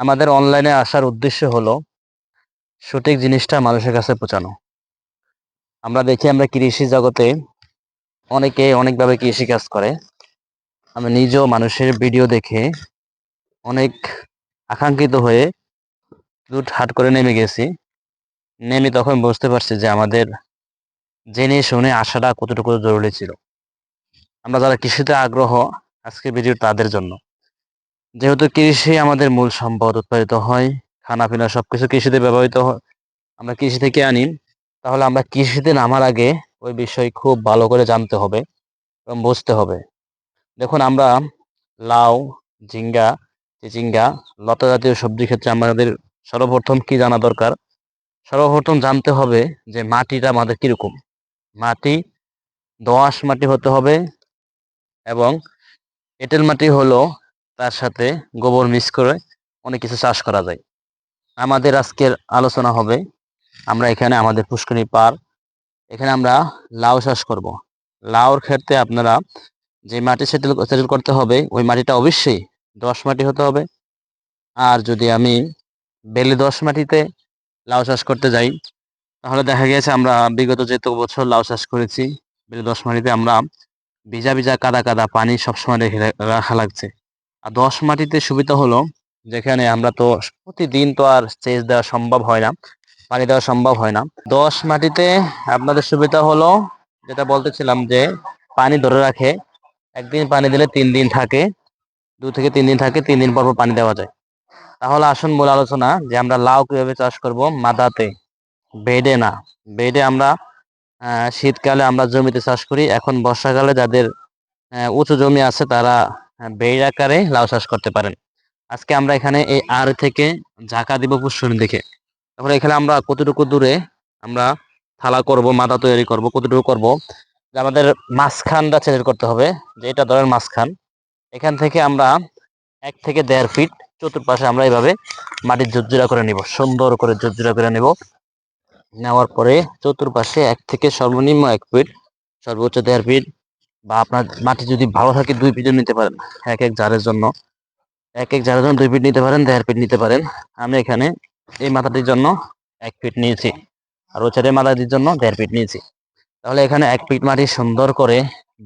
আমাদের অনলাইনে আসার উদ্দেশ্য হলো সঠিক জিনিসটা মানুষের কাছে পৌঁছানো। আমরা দেখি আমরা কৃষি জগতে অনেকে অনেকভাবে কৃষি কাজ করে। আমি নিজেও মানুষের ভিডিও দেখে অনেক আকাঙ্ক্ষিত হয়ে লুট হাট করে নেমে গেছি। নেমে তখন বুঝতে পারছি যে আমাদের জেনে শুনে আসাটা কতটুকু জরুরি ছিল। আমরা যারা কৃষিতে আগ্রহ আজকে ভিডিও তাদের জন্য। যেহেতু কৃষি আমাদের মূল সম্পদ উৎপাদিত হয় খানা পিনা সবকিছু কৃষিতে ব্যবহৃত হয়, আমরা কৃষি থেকে আনি, তাহলে আমরা কৃষিতে নামার আগে ওই বিষয় খুব ভালো করে জানতে হবে এবং বুঝতে হবে। দেখুন, আমরা লাউ, ঝিঙ্গা, চিচিঙ্গা, লতা জাতীয় সবজি ক্ষেত্রে আমাদের সর্বপ্রথম কি জানা দরকার? সর্বপ্রথম জানতে হবে যে মাটিটা আমাদের কীরকম। মাটি, দোআঁশ মাটি হতে হবে এবং এঁটেল মাটি হলো তার সাথে গোবর মিক্স করে অনেক কিছু চাষ করা যায়। আমাদের আজকের আলোচনা হবে, আমরা এখানে আমাদের পুষ্করণী পার, এখানে আমরা লাউ চাষ করব। লাউর ক্ষেত্রে আপনারা যে মাটি সেটেল সেটেল করতে হবে, ওই মাটিটা অবশ্যই দশ মাটি হতে হবে। আর যদি আমি বেলে দশ মাটিতে লাউ চাষ করতে যাই, তাহলে দেখা গেছে আমরা বিগত যেত বছর লাউ চাষ করেছি, বেলে দশ মাটিতে আমরা ভিজা ভিজা কাদা কাদা পানি সবসময় রেখে রাখা লাগছে। আর দশ মাটিতে সুবিধা হলো, যেখানে আমরা তো প্রতিদিন তো আর সেচ দেওয়া সম্ভব হয় না, পানি দেওয়া সম্ভব হয় না। দশ মাটিতে আপনাদের সুবিধা হলো, যেটা বলতেছিলাম যে পানি ধরে রাখে, একদিন পানি দিলে তিন দিন থাকে, দু থেকে তিন দিন থাকে, তিন দিন পর পানি দেওয়া যায়। তাহলে আসুন মূল আলোচনা যে আমরা লাউ কীভাবে চাষ করব মাদাতে। বেডে না, বেডে আমরা শীতকালে আমরা জমিতে চাষ করি, এখন বর্ষাকালে যাদের উঁচু জমি আছে তারা বেড আকারে লাউ চাষ করতে পারেন। আজকে আমরা এখানে এই আর থেকে ঝাঁকা দিব পুষ্করণী দেখে। তারপরে এখানে আমরা কতটুকু দূরে আমরা থালা করব, মাথা তৈরি করব, কতটুকু করব? যে আমাদের মাঝখানটা চেঞ্জ করতে হবে, যে এটা ধরেন মাঝখান। এখান থেকে আমরা এক থেকে দেড় ফিট চতুর্পাশে আমরা এইভাবে মাটির জুজুরা করে নিব, সুন্দর করে জুজুরা করে নেব। নেওয়ার পরে চতুর্পাশে এক থেকে সর্বনিম্ন এক ফিট, সর্বোচ্চ দেড় ফিট বা আপনার মাটি যদি ভালো থাকে দুই ফিটও নিতে পারেন, এক এক জারের জন্য। এক এক জারের জন্য দুই ফিট নিতে পারেন, দেড় ফিট নিতে পারেন। আমি এখানে এই মাথাটির জন্য এক ফিট নিয়েছি আর ও চারের মাথাটির জন্য দেড় ফিট নিয়েছি। তাহলে এখানে এক ফিট মাটি সুন্দর করে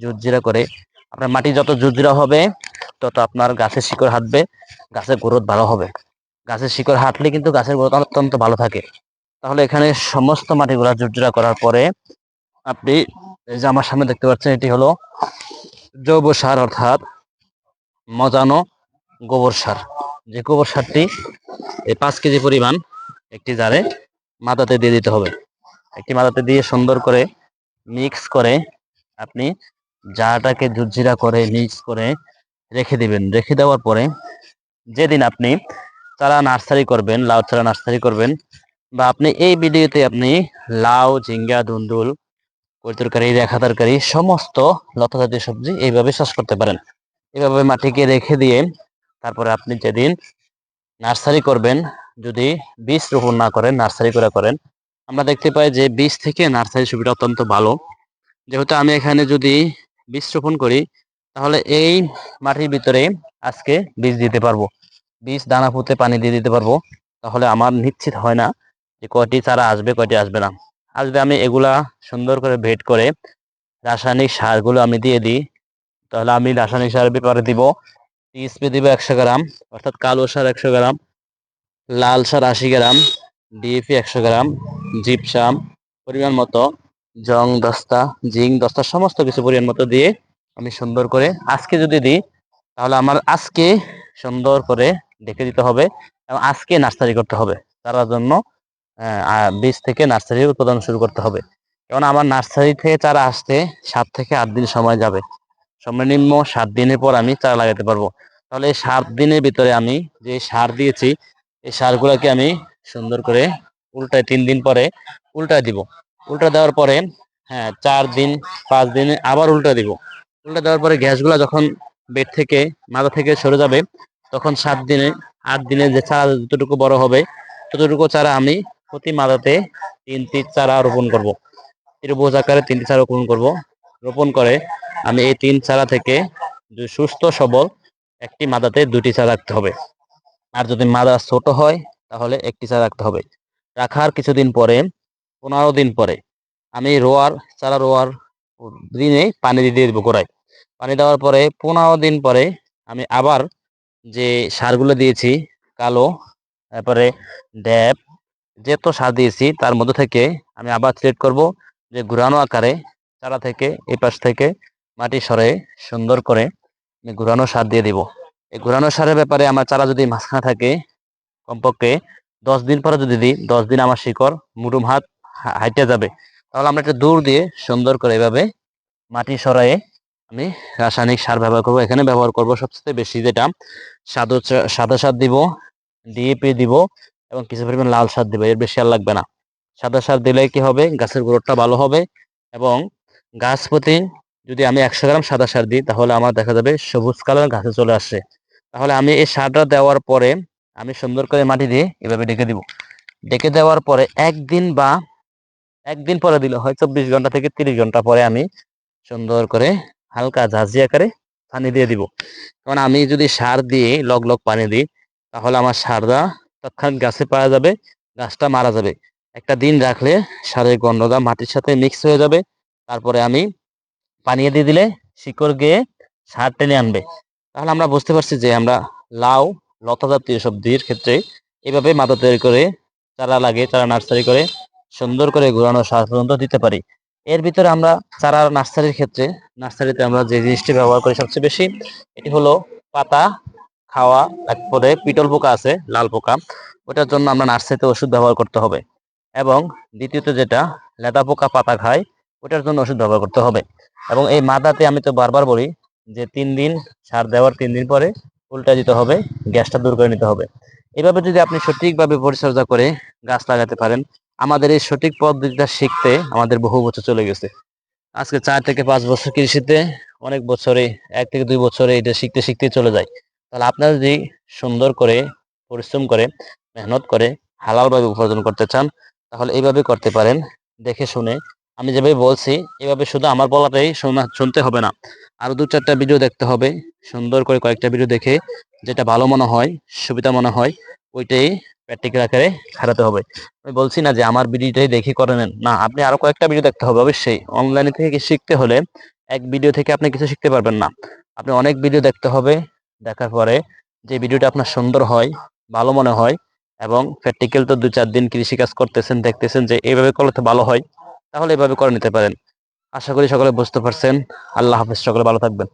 জুজজিরা করে আপনার মাটি যত জুজজিরা হবে, তত আপনার গাছের শিকড় হাঁটবে, গাছের গ্রোথ ভালো হবে। গাছের শিকড় হাঁটলে কিন্তু গাছের গ্রোথ অত্যন্ত ভালো থাকে। তাহলে এখানে সমস্ত মাটিগুলা জুজজিরা করার পরে আপনি এই যে আমার সামনে দেখতে পাচ্ছেন, এটি হলো জৈব সার অর্থাৎ মজানো গোবর সার। যে গোবর সারটি এই পাঁচ কেজি পরিমাণ একটি জারে মাথাতে দিয়ে দিতে হবে। একটি মাদাতে দিয়ে সুন্দর করে মিক্স করে আপনি জারটাকে ঝুরঝিরা করে মিক্স করে রেখে দিবেন। রেখে দেওয়ার পরে যেদিন আপনি চারা নার্সারি করবেন, লাউ চারা নার্সারি করবেন বা আপনি এই ভিডিওতে আপনি লাউ, ঝিঙ্গা, ধুন্দুল কই তরকারি রেখা তরকারি, সমস্ত লতা জাতীয় সবজি এইভাবে চাষ করতে পারেন। এভাবে মাটিকে রেখে দিয়ে তারপরে আপনি যেদিন নার্সারি করবেন, যদি বীজ রোপণ না করেন, নার্সারি করে করেন, আমরা দেখতে পাই যে বীজ থেকে নার্সারি সুবিধা অত্যন্ত ভালো। যেহেতু আমি এখানে যদি বীজ রোপণ করি, তাহলে এই মাটির ভিতরে আজকে বীজ দিতে পারব। বীজ, দানা পুঁতে পানি দিয়ে দিতে পারব। তাহলে আমার নিশ্চিত হয় না যে কয়টি চারা আসবে, কয়টি আসবে না। যদি আমি এগুলা সুন্দর করে ভেট করে রাসায়নিক সারগুলো আমি দিয়ে দিই। তাহলে আমি রাসায়নিক সারের ব্যাপারে দিব টিএসপি দিব একশো গ্রাম, অর্থাৎ কালো সার একশো গ্রাম, লাল সার আশি গ্রাম, ডিএপি একশো গ্রাম, জিপসাম পরিমাণ মতো, জং দস্তা জিং দস্তা সমস্ত কিছু পরিমাণ মতো দিয়ে আমি সুন্দর করে আজকে যদি দিই, তাহলে আমার আজকে সুন্দর করে ডেকে দিতে হবে এবং আজকে নার্সারি করতে হবে। তার জন্য বীজ থেকে নার্সারি উৎপাদন শুরু করতে হবে। কারণ আমার নার্সারি থেকে চারা আসতে সাত থেকে আট দিন সময় যাবে। সর্বনিম্ন সাত দিনের পর আমি চারা লাগাতে পারব। তাহলে এই সাত দিনের ভিতরে আমি যে সার দিয়েছি, এই সারগুলোকে আমি সুন্দর করে উল্টায় তিন দিন পরে উল্টা দিব। উল্টা দেওয়ার পরে হ্যাঁ চার দিন, পাঁচ দিনে আবার উল্টা দিব। উল্টা দেওয়ার পরে গ্যাসগুলো যখন বেড থেকে, মাথা থেকে সরে যাবে, তখন সাত দিনে, আট দিনে যে চারা যতটুকু বড় হবে, ততটুকু চারা আমি প্রতি মাদাতে তিনটি চারা রোপণ করব। ত্রিভুজ আকারে তিনটি চারা রোপণ করব। রোপণ করে আমি এই তিন চারা থেকে সুস্থ সবল একটি মাদাতে দুটি চারা রাখতে হবে। আর যদি মাদা ছোট হয়, তাহলে একটি চারা রাখতে হবে। রাখার কিছুদিন পরে, পনেরো দিন পরে আমি রোয়ার, চারা রোয়ার দিনে পানি দিয়ে দেবো গোড়ায়। পানি দেওয়ার পরে পনেরো দিন পরে আমি আবার যে সারগুলো দিয়েছি, কালো, তারপরে ড্যাব যেত সার দিয়েছি, তার মধ্যে থেকে আমি আবার সিলেক্ট করব যে ঘুরানো আকারে চারা থেকে, এই পাশ থেকে মাটি সরে সুন্দর করে আমি ঘুরানো সার দিয়ে দিব। এই ঘুরানো সারের ব্যাপারে আমার চারা যদি মাঝখানে থাকে কমপক্ষে দশ দিন পরে যদি দিই, দশ দিন আমার শিকড় মুরুম হাত হাইটে যাবে। তাহলে আমরা একটা দূর দিয়ে সুন্দর করে এভাবে মাটি সরায়ে আমি রাসায়নিক সার ব্যবহার করব। এখানে ব্যবহার করব সবচেয়ে বেশি যেটা সাদা সাদা সার দিব ডিএপি দিব এবং কিছু পরিমাণ লাল সার দিব, এর বেশি আর লাগবে না। সাদা সার দিলে কি হবে? গাছের গ্রোথটা ভালো হবে এবং গাছ প্রতি যদি আমি একশো গ্রাম সাদা সার দিই, তাহলে আমার দেখা যাবে সবুজ কালার গাছে চলে আসছে। তাহলে আমি এই সারটা দেওয়ার পরে আমি সুন্দর করে মাটি দিয়ে এভাবে ডেকে দিব। ডেকে দেওয়ার পরে একদিন বা একদিন পরে দিলে হয় চব্বিশ ঘণ্টা থেকে তিরিশ ঘণ্টা পরে আমি সুন্দর করে হালকা ঝাঁঝি আকারে পানি দিয়ে দিব। কারণ আমি যদি সার দিয়ে লগ লগ পানি দিই, তাহলে আমার সারটা তৎক্ষণাৎ গাছে পাওয়া যাবে, গাছটা মারা যাবে। একটা দিন রাখলে সারের গন্ধটা মাটির সাথে মিক্স হয়ে যাবে। তারপরে আমি পানিয়ে দিয়ে দিলে শিকড় গিয়ে সার টেনে আনবে। তাহলে আমরা বুঝতে পারছি যে আমরা লাউ, লতা জাতীয় সবজির ক্ষেত্রে এভাবে মাথা তৈরি করে, চারা লাগে চারা নার্সারি করে, সুন্দর করে ঘোরানো সার পর্যন্ত দিতে পারি। এর ভিতরে আমরা চারা নার্সারির ক্ষেত্রে, নার্সারিতে আমরা যে জিনিসটি ব্যবহার করি সবচেয়ে বেশি, এটি হলো পাতা খাওয়া, তারপরে পিটল পোকা আছে, লাল পোকা, ওটার জন্য আমরা নার্সারিতে ওষুধ ব্যবহার করতে হবে। এবং দ্বিতীয়ত যেটা, লেদা পোকা পাতা খায়, ওটার জন্য ওষুধ ব্যবহার করতে হবে। এবং এই মাদাতে আমি তো বারবার বলি যে তিন দিন সার দেওয়ার তিন দিন পরে উল্টা দিতে হবে, গ্যাসটা দূর করে নিতে হবে। এভাবে যদি আপনি সঠিকভাবে পরিচর্যা করে গাছ লাগাতে পারেন, আমাদের এই সঠিক পদ্ধতিটা শিখতে আমাদের বহু বছর চলে গেছে। আজকে চার থেকে পাঁচ বছর কৃষিতে অনেক বছরে, এক থেকে দুই বছরে এটা শিখতে শিখতে চলে যায়। তাহলে আপনারা যদি সুন্দর করে, পরিশ্রম করে, মেহনত করে হালালভাবে উপার্জন করতে চান, তাহলে এইভাবে করতে পারেন। দেখে শুনে আমি যেভাবে বলছি, এভাবে শুধু আমার বলাটাই শোনা, শুনতে হবে না। আরও দু চারটা ভিডিও দেখতে হবে। সুন্দর করে কয়েকটা ভিডিও দেখে যেটা ভালো মনে হয়, সুবিধা মনে হয়, ওইটাই প্র্যাকটিক্যাল আকারে খাটাতে হবে। আমি বলছি না যে আমার ভিডিওটাই দেখে করে নেন। না, আপনি আরও কয়েকটা ভিডিও দেখতে হবে অবশ্যই। অনলাইনে থেকে শিখতে হলে এক ভিডিও থেকে আপনি কিছু শিখতে পারবেন না। আপনি অনেক ভিডিও দেখতে হবে দেখার পরে যে ভিডিওটা আপনার সুন্দর হয়, ভালো মনে হয় এবং প্র্যাকটিক্যাল তো দু চার দিন কৃষি কাজ করতেছেন, দেখতেছেন যে এইভাবে করলে তো ভালো হয়, তাহলে এভাবে করে নিতে পারেন। আশা করি সকলে বুঝতে পারছেন। আল্লাহ হাফিজ, সকলে ভালো থাকবেন।